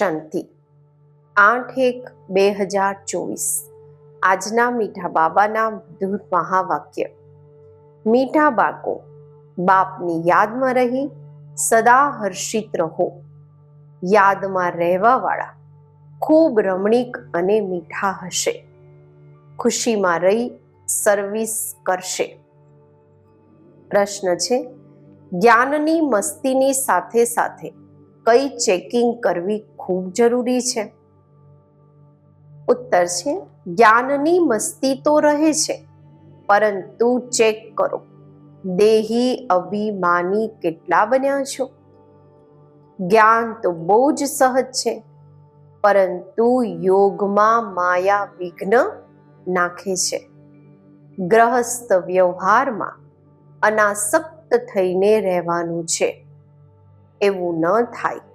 શાંતિ. આઠ એક બે હજાર ચોવીસ. આજના મીઠા બાબાના મધુર મહાવાક્ય. મીઠા બાળકો, બાપની યાદમાં રહી, સદા હર્ષિત રહો. યાદમાં રહેવાવાળા ખૂબ રમણીક અને મીઠા હશે. ખુશીમાં રહી સર્વિસ કરશે. પ્રશ્ન છે, જ્ઞાનની મસ્તીની સાથે સાથે કઈ ચેકિંગ કરવી ખૂબ જરૂરી છે. ઉત્તર છે, જ્ઞાનની મસ્તી તો રહે છે, પરંતુ ચેક કરો, દેહી અભિમાની કેટલા બન્યા છો? જ્ઞાન તો બહુ જ સહજ છે, પરંતુ યોગમાં માયા વિઘ્ન નાખે છે. ગ્રહસ્થ વ્યવહારમાં અનાસક્ત થઈને રહેવાનું છે, એવું ન થાય.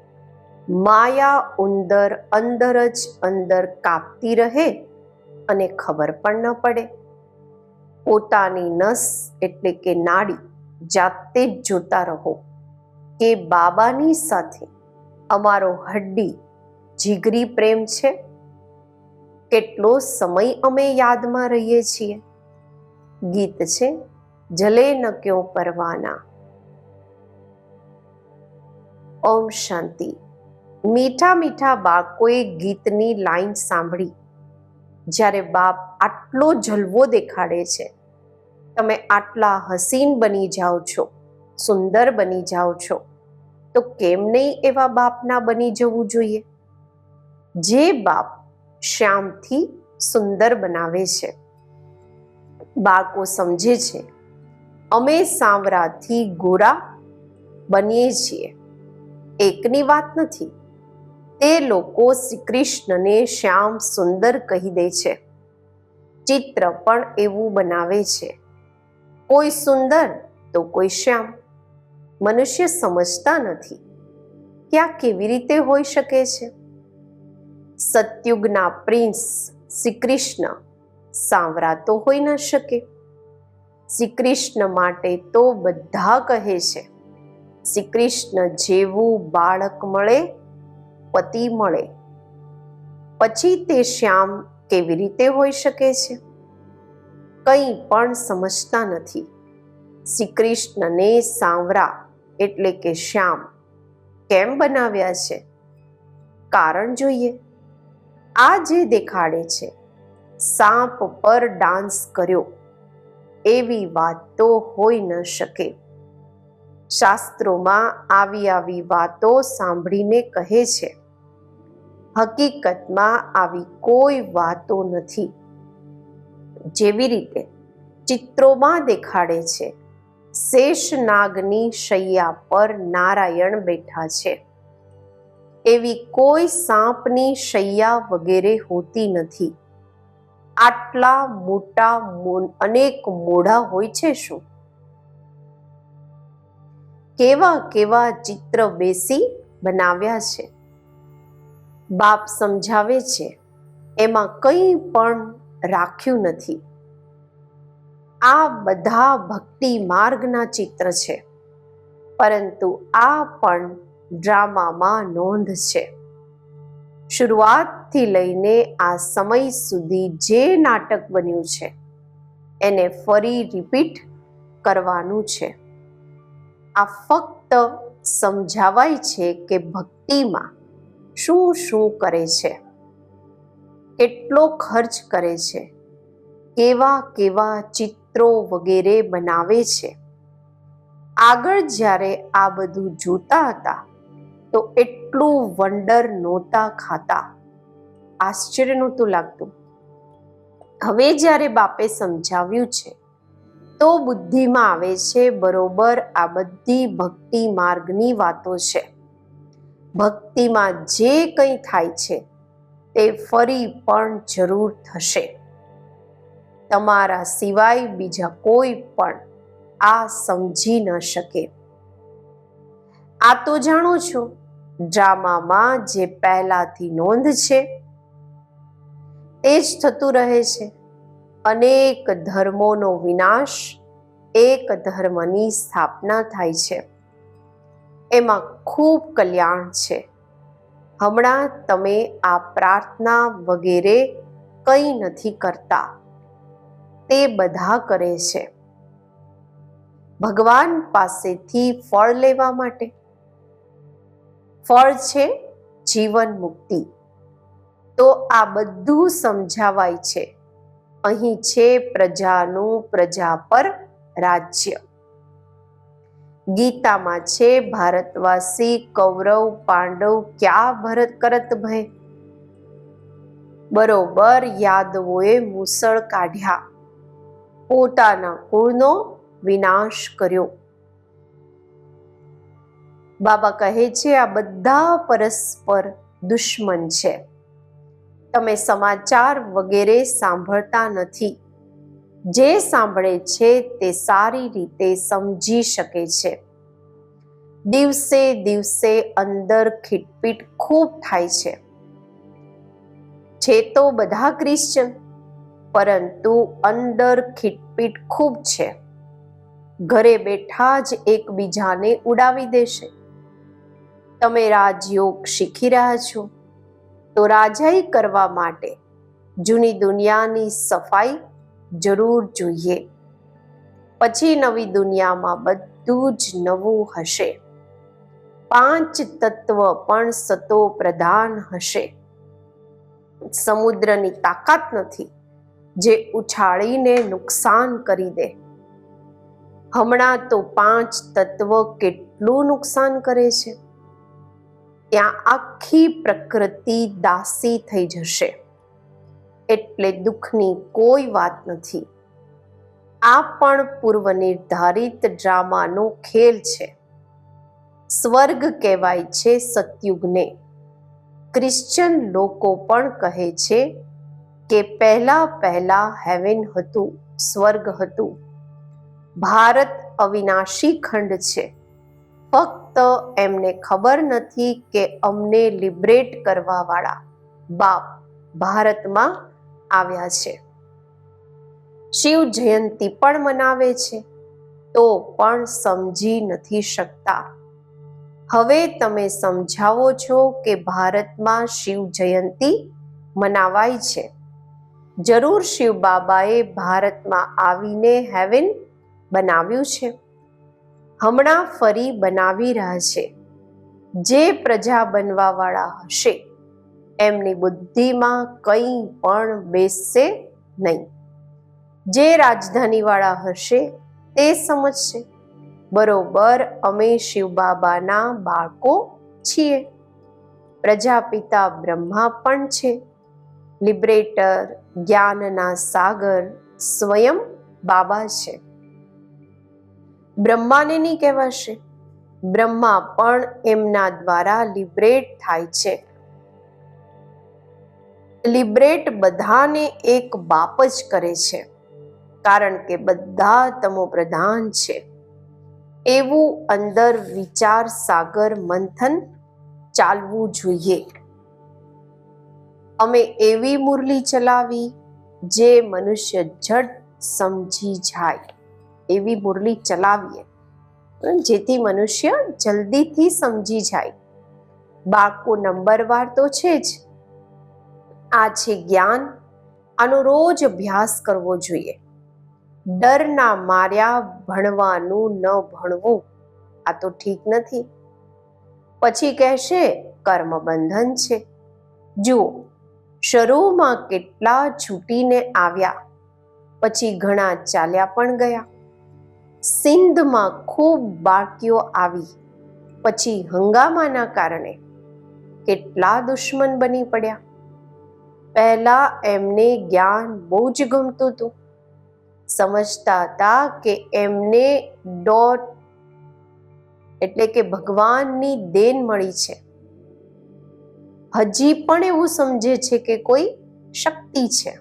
માયા ઉંદર અંદર જ અંદર કાપતી રહે અને ખબર પણ ન પડે. પોતાની નસ એટલે કે નાડી જાતે જ જોતા રહો કે બાબાની સાથે અમારો હડ્ડી જીગરી પ્રેમ છે. કેટલો સમય અમે યાદમાં રહીએ છીએ. ગીત છે, જલે ન ક્યો પરવાના. ઓમ શાંતિ. મીઠા મીઠા બાળકોએ ગીતની લાઈન સાંભળી. જ્યારે બાપ આટલો જલવો દેખાડે છે. તમે આટલા હસીન બની જાઓ છો, સુંદર બની જાઓ છો, તો કેમ નહીં એવા બાપના બની જવું જોઈએ? જે બાપ શ્યામથી સુંદર બનાવે છે. બાળકો સમજે છે, અમે સાંવરાથી ગોરા બનીએ છીએ. એકની વાત નથી. તે લોકો શ્રી કૃષ્ણને શ્યામ સુંદર કહી દે છે. ચિત્ર પણ એવું બનાવે છે. કોઈ સુંદર તો કોઈ શ્યામ. મનુષ્ય સમજતા નથી. કે આ કેવી રીતે હોઈ શકે છે? સતયુગના પ્રિન્સ શ્રી કૃષ્ણ સાંવરા તો હોઈ ન શકે. શ્રી કૃષ્ણ માટે તો બધા કહે છે. શ્રી કૃષ્ણ જેવું બાળક મળે પતિ મળે, પછી તે શ્યામ કેવી રીતે હોઈ શકે છે? કંઈ પણ સમજતા નથી. શ્રી કૃષ્ણને સાંવરા એટલે કે શ્યામ કેમ બનાવ્યા છે? કારણ જોઈએ. આ જે દેખાડે છે, સાપ પર ડાન્સ કર્યો, એવી વાત તો હોઈ ન શકે. શાસ્ત્રોમાં આવી આવી વાતો સાંભળીને કહે છે હકીકતમાં આવી કોઈ વાતો નથી. જેવી રીતે ચિત્રોમાં દેખાડે છે, શેષનાગની શૈયા પર નારાયણ બેઠા છે. એવી કોઈ સાપની શૈયા વગેરે હોતી નથી. આટલા મોટા અનેક મોઢા હોય છે શું? કેવા કેવા ચિત્ર બેસી બનાવ્યા છે? બાપ સમજાવે છે, એમાં કંઈ પણ રાખ્યું નથી. આ બધા ભક્તિ માર્ગના ચિત્ર છે, પરંતુ આ પણ ડ્રામામાં નોંધ છે. શરૂઆતથી લઈને આ સમય સુધી જે નાટક બન્યું છે, એને ફરી રિપીટ કરવાનું છે. આ ફક્ત સમજાવાય છે કે ભક્તિમાં શું શું કરે છે? કેટલો ખર્ચ કરે છે. કેવા કેવા ચિત્રો વગેરે બનાવે છે. આગળ જ્યારે આ બધું જોતા હતા, તો એટલું વંડર નહોતા ખાતા. આશ્ચર્ય નહોતું લાગતું. હવે જ્યારે બાપે સમજાવ્યું છે, તો બુદ્ધિમાં આવે છે બરોબર આ બધી ભક્તિ માર્ગની વાતો છે. ભક્તિમાં જે કંઈ થાય છે, તે ફરી પણ જરૂર થશે. તમારા સિવાય બીજા કોઈ પણ આ સમજી ન શકે. આ તો જાણો છો, ડ્રામામાં જે પહેલાથી નોંધ છે તે જ થતું રહે છે. અનેક ધર્મોનો વિનાશ એક ધર્મની સ્થાપના થાય છે. એમાં ખૂબ કલ્યાણ છે. હમણાં તમે આ પ્રાર્થના વગેરે કંઈ નથી કરતા. તે બધા કરે છે. ભગવાન પાસેથી ફળ લેવા માટે. ફળ છે જીવન મુક્તિ. તો આ બધું સમજાવાય છે. અહીં છે પ્રજાનું પ્રજા પર રાજ્ય. ગીતામાં છે, ભારતવાસી, કૌરવ, પાંડવ ક્યાં ભરત કરત ભય? બરોબર, યાદવોએ મુસળ કાઢ્યા. પોતાના કુળનો વિનાશ કર્યો. બાબા કહે છે, આ બધા પરસ્પર દુશ્મન છે. તમે સમાચાર વગેરે સાંભળતા નથી. જે સાંભળે છે તે સારી રીતે સમજી શકે છે. દિવસે દિવસે અંદર ખીટપીટ ખૂબ થાય છે. છે તો બધા ક્રિશ્ચન પરંતુ અંદર ખીટપીટ ખૂબ છે. ઘરે બેઠા જ એકબીજાને ઉડાવી દેશે. તમે રાજયોગ શીખી રહ્યા છો. તો રાજાઈ કરવા માટે જૂની દુનિયાની સફાઈ જરૂર જોઈએ. પછી નવી દુનિયામાં બધું જ નવું હશે. પાંચ તત્વ પણ સતો પ્રધાન હશે. સમુદ્રની તાકાત નથી, જે ઉછાળીને નુકસાન કરી દે. હમણાં તો પાંચ તત્વ કેટલું નુકસાન કરે છે? ત્યાં આખી પ્રકૃતિ દાસી થઈ જશે. એટલે દુઃખની કોઈ વાત નથી. આ પણ પૂર્વ નિર્ધારિત ડ્રામાનો ખેલ છે. સ્વર્ગ કહેવાય છે સતયુગને. ક્રિશ્ચન લોકો પણ કહે છે કે પહેલા પહેલા હેવન હતું, સ્વર્ગ હતું. ભારત અવિનાશી ખંડ છે. ફક્ત એમને ખબર નથી કે અમને લિબરેટ કરવાવાળા બાપ ભારતમાં આવ્યા છે. શિવ જયંતી પણ મનાવે છે, તો પણ સમજી નથી શકતા. હવે તમે સમજાવો છો કે ભારતમાં શિવ જયંતી મનાવાય છે. જરૂર શિવ બાબાએ ભારતમાં આવીને હેવન બનાવ્યું છે. હમણાં ફરી બનાવી રહ્યા છે. જે પ્રજા બનવાવાળા હશે એમની બુદ્ધિમાં કંઈ પણ બેસશે નહીં. જે રાજધાનીવાળા હશે તે સમજશે. બરોબર, અમે શિવ બાબાના બાળકો છીએ. પ્રજાપિતા બ્રહ્મા પણ છે. લિબરેટર જ્ઞાનના સાગર સ્વયં બાબા છે. બ્રહ્માને નહીં કહેવાશે. બ્રહ્મા પણ એમના દ્વારા લિબરેટ થાય છે. લિબરેટ બધાને એક બાપ જ કરે છે, કારણ કે બધા તમો પ્રધાન છે. એવું અંદર વિચાર સાગર મંથન ચાલવું જોઈએ. અમે એવી મુરલી ચલાવી જે મનુષ્ય જડ સમજી જાય. એવી મુરલી ચલાવીએ જેથી મનુષ્ય જલ્દીથી સમજી જાય. બાળકો નંબરવાર તો છે જ. આ છે જ્ઞાન આનો રોજ અભ્યાસ કરવો જોઈએ. ડરના માર્યા ભણવાનું ન ભણવું, આ તો ઠીક નથી. પછી કહેશે કર્મ બંધન છે. જુઓ, શરૂમાં કેટલા છૂટીને આવ્યા, પછી ઘણા ચાલ્યા પણ ગયા. સિંધમાં ખૂબ બાળકીઓ આવી, પછી હંગામાના કારણે કેટલા દુશ્મન બની પડ્યા. પહેલા એમને જ્ઞાન બહુ જ ગમતું હતું. સમજતા હતા કે એમને ડોટ એટલે કે ભગવાનની દેન મળી છે. હજી પણ એવું સમજે છે કે કોઈ શક્તિ છે.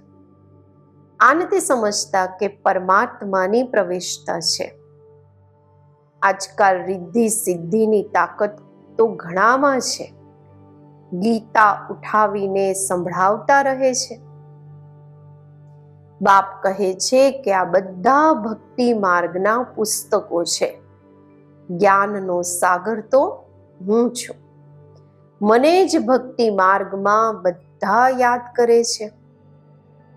આ નથી સમજતા કે પરમાત્માની પ્રવેશતા છે. આજકાલ રિદ્ધિ સિદ્ધિની તાકાત તો ઘણામાં છે. ગીતા ઉઠાવીને સંભળાવતા રહે છે. બાપ કહે છે કે આ બધા ભક્તિ માર્ગના પુસ્તકો છે. જ્ઞાનનો સાગર તો હું છું. મને જ ભક્તિ માર્ગમાં બધા યાદ કરે છે.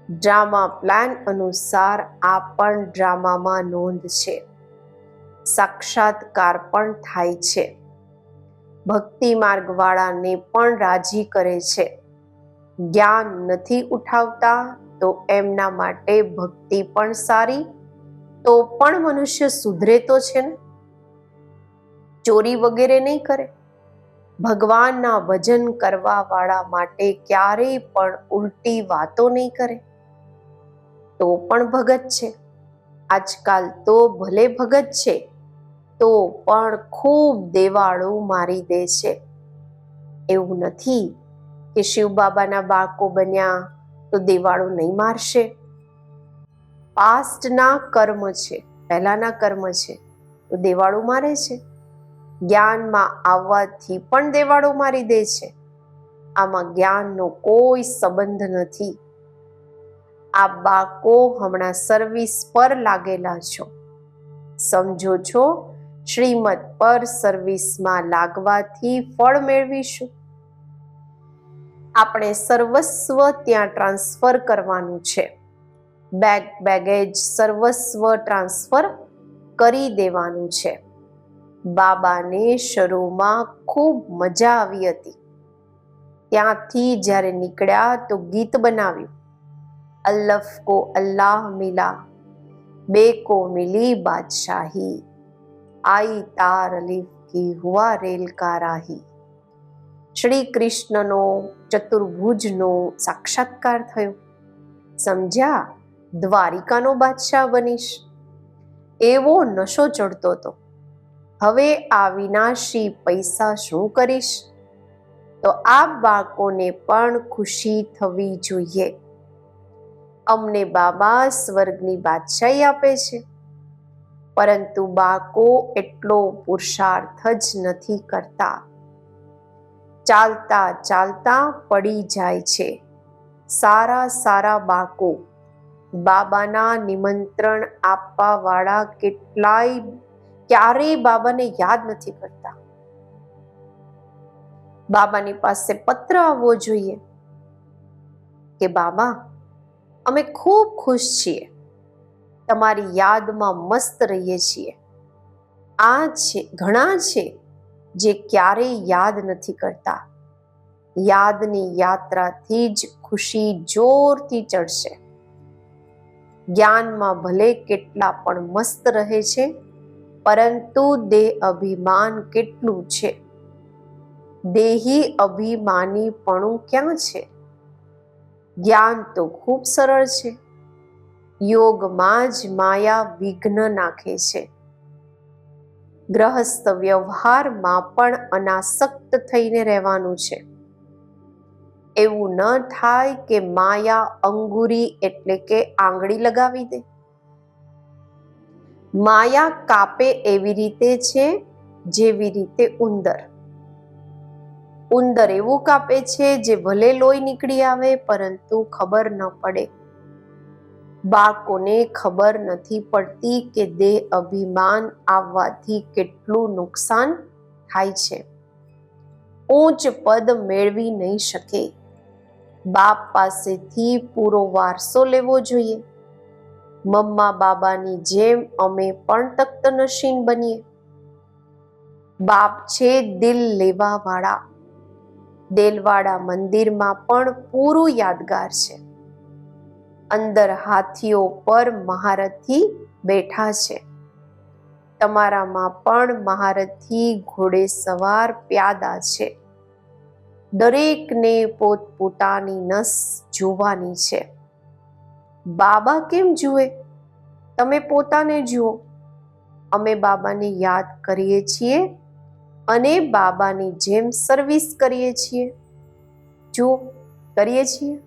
ડ્રામા પ્લાન અનુસાર આ પણ ડ્રામામાં નોંધ છે. સાક્ષાત્કાર પણ થાય છે. ભક્તિ માર્ગવાળાને પણ રાજી કરે છે. જ્ઞાન નથી ઉઠાવતા તો એમના માટે ભક્તિ પણ સારી, તો પણ મનુષ્ય સુધરે તો છે ને? ચોરી વગેરે નહીં કરે. ભગવાનના ભજન કરવા વાળા માટે ક્યારેય પણ ઉલટી વાતો નહીં કરે. તો પણ ભગત છે. આજકાલ તો ભલે ભગત છે તો પણ ખૂબ દેવાળું મારી દે છે. એવું નથી કે શિવ બાબાના બાળકો બન્યા તો દેવાળું નહીં મારશે. પાસ્ટના કર્મ છે, પહેલાના કર્મ છે, તો દેવાળું મારે છે. જ્ઞાનમાં આવવાથી પણ દેવાળો મારી દે છે. આમાં જ્ઞાનનો કોઈ સંબંધ નથી. આ બાકો હમણાં સર્વિસ પર લાગેલા છો. સમજો છો શ્રીમદ પર સર્વિસમાં લાગવાથી ફળ મેળવીશું. આપણે સર્વસ્વ ત્યાં ટ્રાન્સફર કરવાનું છે. બેગ, બેગેજ સર્વસ્વ ટ્રાન્સફર કરી દેવાનું છે. બાબાને શરૂમાં ખૂબ મજા આવી હતી. ત્યાંથી જ્યારે નીકળ્યા તો ગીત બનાવ્યું. અલ્લફ કો અલ્લાહ મિલા, બે કો મિલી બાદશાહી. આઈ તાર અલીફ કી હુઆ રેલ કા રાહી. શ્રી કૃષ્ણનો ચતુર્ભુજનો સાક્ષાત્કાર થયો. સમજ્યા, દ્વારિકાનો બાદશાહ બનીશ. એવો નશો ચડતો હતો. હવે આ વિનાશી પૈસા શું કરીશ? તો આ બાળકોને પણ ખુશી થવી જોઈએ. અમને બાબા સ્વર્ગની બાદશાહી આપે છે. પરંતુ બાકો એટલો પુરુષાર્થ જ નથી કરતા. ચાલતા ચાલતા પડી જાય છે. સારા સારા બાળકો, બાબાના નિમંત્રણ આપવા વાળા કેટલાય ક્યારેય બાબાને યાદ નથી કરતા. બાબાની પાસે પત્ર આવવો જોઈએ કે, બાબા, અમે ખૂબ ખુશ છીએ. તમારી યાદમાં મસ્ત રહીએ છીએ. આ છે, ઘણા છે જે ક્યારેય યાદ નથી કરતા. યાદની યાત્રાથી જ ખુશી જોરથી ચડશે. જ્ઞાનમાં ભલે કેટલા પણ મસ્ત રહે છે, પરંતુ દેહ અભિમાન કેટલું છે? દેહી અભિમાનીપણું ક્યાં છે? જ્ઞાન તો ખૂબ સરળ છે. યોગમાં જ માયા વિઘ્ન નાખે છે. ગ્રહસ્થ વ્યવહારમાં પણ અનાસક્ત થઈને રહેવાનું છે. એવું ન થાય કે માયા અંગુરી એટલે કે આંગળી લગાવી દે. માયા કાપે એવી રીતે છે જેવી રીતે ઉંદર. ઉંદર એવું કાપે છે જે ભલે લોહી નીકળી આવે પરંતુ ખબર ન પડે બાળકોને ખબર નથી પડતી કે દેહ અભિમાન આવવાથી કેટલું નુકસાન થાય છે. ઊંચ પદ મેળવી નહીં શકે. બાપ પાસેથી પૂરો વારસો લેવો જોઈએ. મમ્મા બાબાની જેમ અમે પણ તખ્ત નશીન બનીએ. બાપ છે દિલ લેવાવાળા. દેલવાડા મંદિરમાં પણ પૂરું યાદગાર છે. અંદર હાથીઓ પર મહારથી બેઠા છે. તમારામાં પણ મહારથી ઘોડે સવાર પ્યાદા છે. દરેકને પોતપોતાની નસ જોવાની છે. બાબા કેમ જુએ? તમે પોતાને જુઓ. અમે બાબાને યાદ કરીએ છીએ અને બાબાની જેમ સર્વિસ કરીએ છીએ. જો, કરીએ છીએ?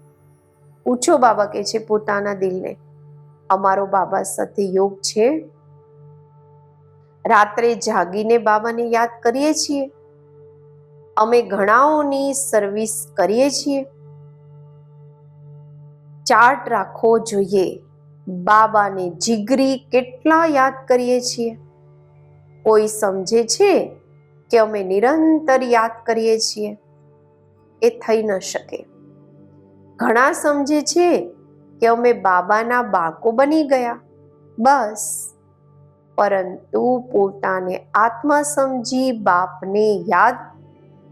પૂછો બાબા કે છે પોતાના દિલને. અમારો બાબા સાથે યોગ છે. રાત્રે જાગીને બાબાને યાદ કરીએ છીએ. અમે ઘણાઓની સર્વિસ કરીએ છીએ. ચાર્ટ રાખવો જોઈએ. બાબાને જીગરી કેટલા યાદ કરીએ છીએ. કોઈ સમજે છે કે અમે નિરંતર યાદ કરીએ છીએ? એ થઈ ન શકે. ઘણા સમજે છે કે અમે બાબાના બાળકો બની ગયા. બસ. પરંતુ પોતાને આત્મા સમજી બાપને યાદ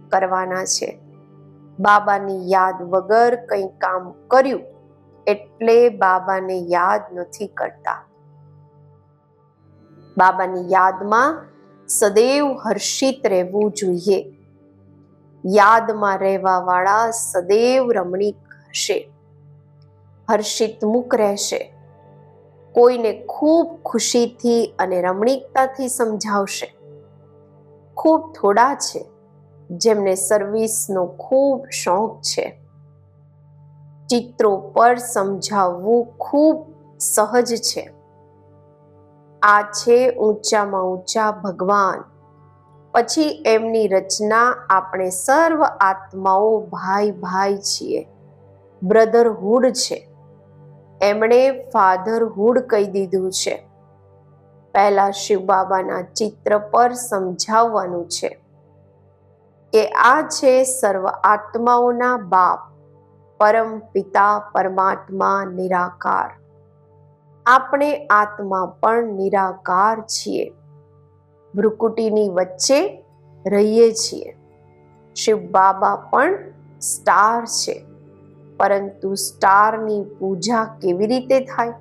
કરવાના છે. બાબાની યાદ વગર કંઈ કામ કર્યું એટલે બાબાને યાદ નથી કરતા. બાબાની યાદમાં સદૈવ હર્ષિત રહેવું જોઈએ. યાદમાં રહેવા વાળા સદૈવ રમણીક હર્ષિત મુખ રહેશે. કોઈને ખૂબ ખુશીથી અને રમણીકતાથી સમજાવશે. ખૂબ થોડા છે, જેમને સર્વિસનો ખૂબ શોખ છે. ચિત્રો પર સમજાવવું ખૂબ સહજ છે. આ છે ઊંચામાં ઊંચા ભગવાન. પછી એમની રચના આપણે સર્વ આત્માઓ ભાઈ ભાઈ છીએ. બ્રધરહુડ છે. એમણે ફાધરહુડ કહી દીધું છે. પહેલા શિવ બાબાના ચિત્ર પર સમજાવવાનું છે કે આ છે સર્વ આત્માઓના બાપ, પરમ પિતા, પરમાત્મા નિરાકાર. આપણે આત્મા પણ નિરાકાર છીએ. ભ્રુકુટીની વચ્ચે રહીએ છીએ. શિવ બાબા પણ સ્ટાર છે. પરંતુ સ્ટારની પૂજા કેવી રીતે થાય?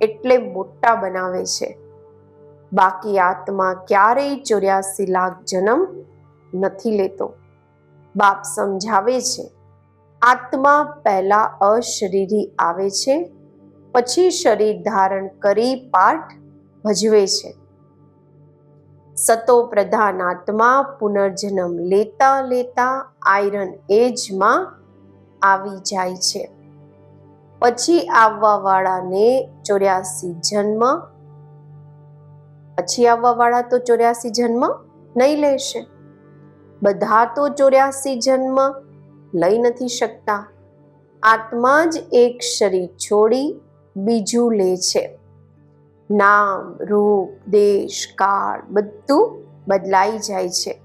એટલે મોટા બનાવે છે. બાકી આત્મા ક્યારેય ચોર્યાસી લાખ જન્મ નથી લેતો. બાપ સમજાવે છે, આત્મા પહેલા અશરીરી આવે છે, પછી શરીર ધારણ કરી પાઠ ભજવે છે. સતો પ્રધાન આત્મા પુનર્જન્મ લેતા લેતા આયરન એજમાં આવી જાય છે. પછી આવવા વાળાને ચોર્યાસી જન્મ, પછી આવવા વાળા તો ચોર્યાસી જન્મ નહીં લેશે. બધા તો ચોર્યાસી જન્મ લઈ નથી શકતા. આત્મા જ એક શરીર છોડી બીજું લે છે. નામ, રૂપ, દેશ, કાળ બધું બદલાઈ જાય છે.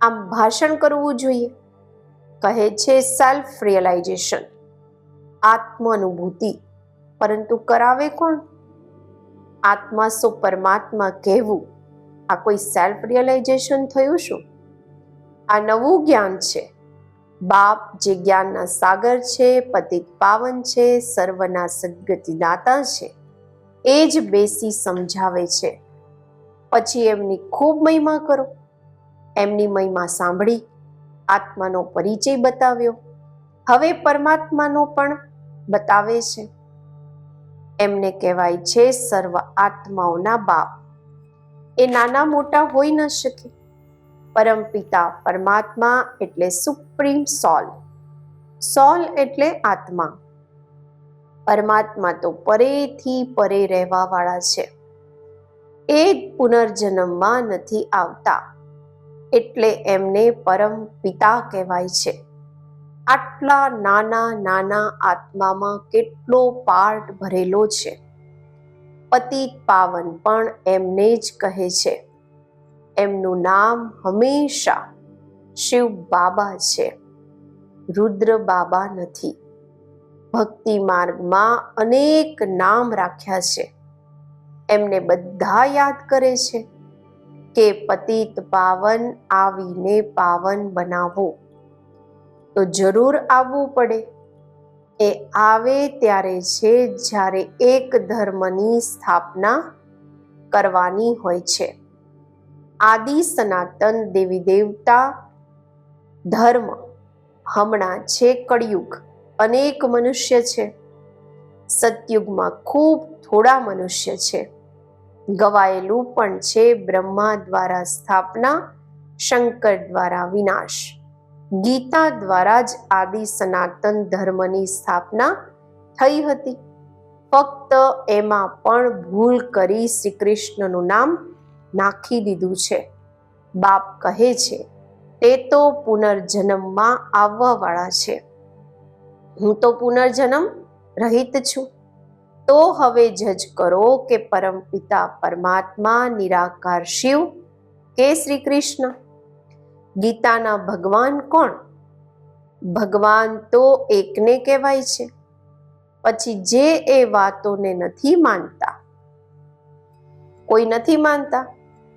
આમ ભાષણ કરવું જોઈએ. કહે છે સેલ્ફ રિયલાઇઝેશન આત્મ અનુભૂતિ પરંતુ કરાવે કોણ? આત્મા સો પરમાત્મા કહેવું. આ કોઈ સેલ્ફ રિયલાઇઝેશન થયું શું? આ નવું જ્ઞાન છે. બાપ જે જ્ઞાનના સાગર છે, પતિત પાવન છે, સર્વના સદગતિદાતા છે, એ જ બેસી સમજાવે છે. પછી એમની ખૂબ મહિમા કરો. એમની મહિમા સાંભળી. આત્માનો પરિચય બતાવ્યો. હવે પરમાત્માનો પણ બતાવે છે. એમને કહેવાય છે સર્વ આત્માઓના બાપ. એ નાના મોટા હોઈ ન શકે. પરમપિતા પરમાત્મા એટલે સુપ્રીમ સોલ. સોલ એટલે આત્મા. પરમાત્મા તો પરેથી પરે રહેવાવાળા છે. એ પુનર્જન્મમાં નથી આવતા. એટલે એમને પરમ પિતા કહેવાય છે. આટલા નાના નાના આત્મામાં કેટલો પાર્ટ ભરેલો છે. પતિત પાવન પણ એમને જ કહે છે. એમનું નામ હંમેશા શિવ બાબા છે. રુદ્ર બાબા નથી. ભક્તિ માર્ગમાં અનેક નામ રાખ્યા છે. એમને બધા યાદ કરે છે. કે પતિત પાવન આવીને પાવન બનાવો. તો જરૂર આવવું પડે. એ આવે ત્યારે છે જ્યારે એક ધર્મની સ્થાપના કરવાની હોય છે. આદિ સનાતન દેવી દેવતા ધર્મ હમણાં છે કળિયુગ. અનેક મનુષ્ય છે. સતયુગમાં ખૂબ થોડા મનુષ્ય છે. ગવાયેલું પણ છે બ્રહ્મા દ્વારા સ્થાપના, શંકર દ્વારા વિનાશ. ગીતા દ્વારા જ આદિ સનાતન ધર્મની સ્થાપના થઈ હતી. ફક્ત એમાં પણ ભૂલ કરી શ્રી કૃષ્ણનું નામ નાખી દીધું છે. બાપ કહે છે, તે તો પુનર્જન્મમાં આવવાવાળા છે. હું તો પુનર્જન્મ રહિત છું. તો હવે જજ કરો કે પરમપિતા પરમાત્મા, નિરાકાર શિવ કે શ્રી કૃષ્ણ? ગીતાના ભગવાન કોણ? ભગવાન તો એકને કહેવાય છે. પછી જે એ વાતોને નથી માનતા, કોઈ નથી માનતા,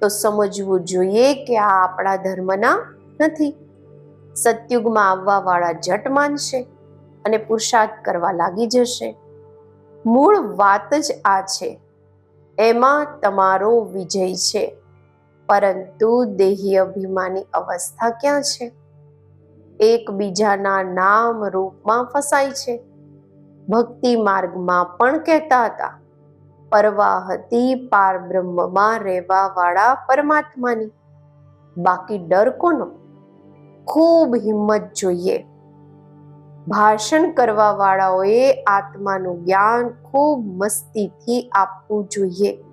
તો સમજવું જોઈએ કે આ આપણા ધર્મના નથી. સતયુગમાં આવવા વાળા જટ માનશે અને પુરુષાર્થ કરવા લાગી જશે. મૂળ વાત જ આ છે. એમાં તમારો વિજય છે. પરંતુ દેહી અભિમાની અવસ્થા ક્યાં છે? એકબીજાના નામ રૂપમાં ફસાય છે. ભક્તિ માર્ગમાં પણ કહેતા હતા. પરવા હતી પાર બ્રહ્મમાં રહેવા વાળા પરમાત્માની. બાકી ડર કોનો? ખૂબ હિંમત જોઈએ. ભાષણ કરવા વાળાઓએ આત્માનું જ્ઞાન ખૂબ મસ્તીથી આપવું જોઈએ.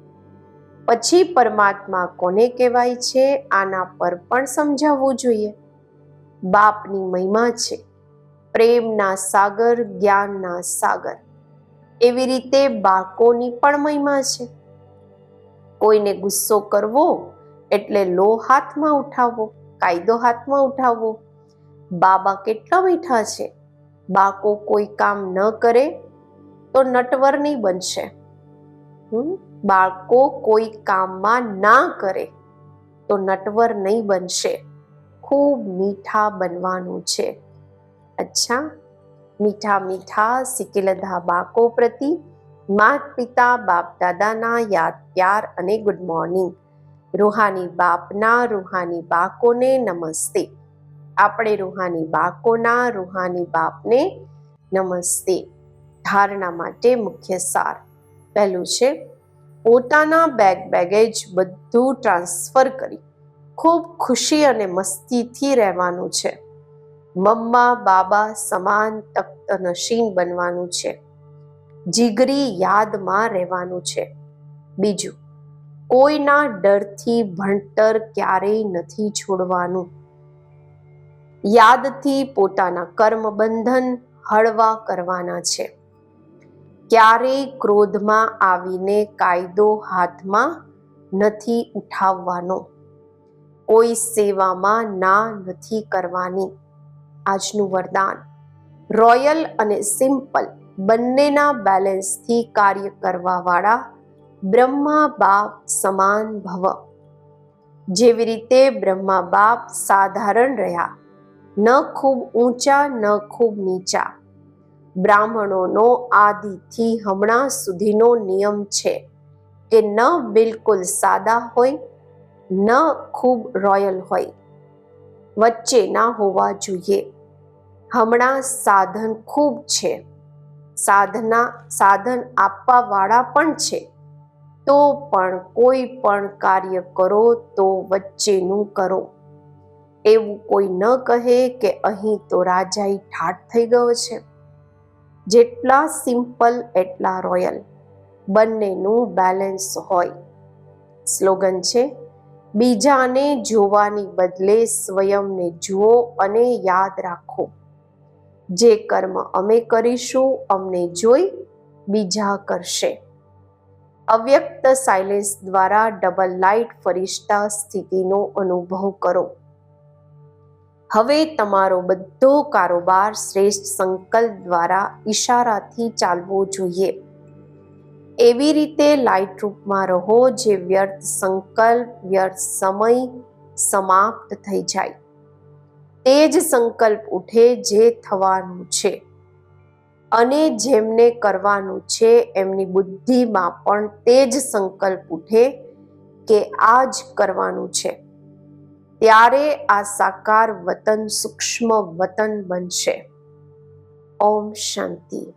પછી પરમાત્મા કોને કહેવાય છે? આના પર પણ સમજાવવું જોઈએ. બાપની મહિમા છે. પ્રેમના સાગર, જ્ઞાનના સાગર. એવી રીતે બાળકોની પણ મહિમા છે. કોઈને ગુસ્સો કરવો એટલે લો હાથમાં ઉઠાવવો કાયદો હાથમાં ઉઠાવવો બાબા કેટલા મીઠા છે? બાળકો કોઈ કામ ન કરે તો નટવર નહીં બનશે? બાળકો કોઈ કામમાં ના કરે તો નટવર નહીં બનશે. ખૂબ મીઠા બનવાનું છે. અચ્છા. મીઠા મીઠા સિકિલધા બાળકો પ્રતિ. માત પિતા, બાપ દાદાના યાદ પ્યાર અને ગુડ મોર્નિંગ રૂહાની બાપના, રૂહાની બાકોને નમસ્તે. આપણે રૂહાની બાકોના, રૂહાની બાપને નમસ્તે. ધારણા માટે મુખ્ય સાર. પહેલું છે, પોતાના બેગ બેગેજ બધું ટ્રાન્સફર કરી. ખૂબ ખુશી અને મસ્તીથી રહેવાનું છે. મમ્મા, બાબા સમાન તખ્ત નશીન બનવાનું છે. જીગરી યાદમાં રહેવાનું છે. બીજું, કોઈના ડરથી ભણતર ક્યારેય નથી છોડવાનું. યાદથી પોતાના કર્મ બંધન હળવા કરવાના છે. ક્યારેય ક્રોધમાં આવીને કાયદો હાથમાં નથી ઉઠાવવાનો? કોઈ સેવામાં ના નથી કરવાની. આજનું વરદાન. રોયલ અને સિમ્પલ બંનેના બેલેન્સથી કાર્ય કરવાવાળા બ્રહ્મા બાપ સમાન ભવ. જેવી રીતે બ્રહ્મા બાપ સાધારણ રહ્યા ન ખૂબ ઊંચા, ન ખૂબ નીચા. બ્રાહ્મણોનો આદિથી હમણાં સુધીનો નિયમ છે કે ન બિલકુલ સાદા હોય, ન ખૂબ રોયલ હોય. વચ્ચેના હોવા જોઈએ. હમણાં સાધન ખૂબ છે. સાધના, સાધન આપવાવાળા પણ છે. તો પણ કોઈ પણ કાર્ય કરો તો વચ્ચેનું કરો. એવું કોઈ ન કહે કે અહીં તો રાજાઈ ઠાઠ થઈ ગયો છે. જેટલા સિમ્પલ, એટલા રોયલ. બંનેનું બેલેન્સ હોય. સ્લોગન છે, બીજાને જોવાની બદલે સ્વયંને જુઓ અને યાદ રાખો. જે કર્મ અમે કરીશું, અમને જોઈ બીજા કરશે. અવ્યક્ત સાયલેન્સ દ્વારા ડબલ લાઇટ ફરિશ્તા સ્થિતિનો અનુભવ કરો. હવે તમારો બધો કારોબાર શ્રેષ્ઠ સંકલ્પ દ્વારા ઈશારાથી ચાલવો જોઈએ. એવી રીતે લાઇટ રૂપમાં રહો જે વ્યર્થ સંકલ્પ, વ્યર્થ સમય સમાપ્ત થઈ જાય. તે જ સંકલ્પ ઉઠે જે થવાનું છે. અને જેમને કરવાનું છે એમની બુદ્ધિમાં પણ તે જ સંકલ્પ ઉઠે કે આ જ કરવાનું છે. ત્યારે આ સાકાર વતન સૂક્ષ્મ વતન બનશે. ઓમ શાંતિ.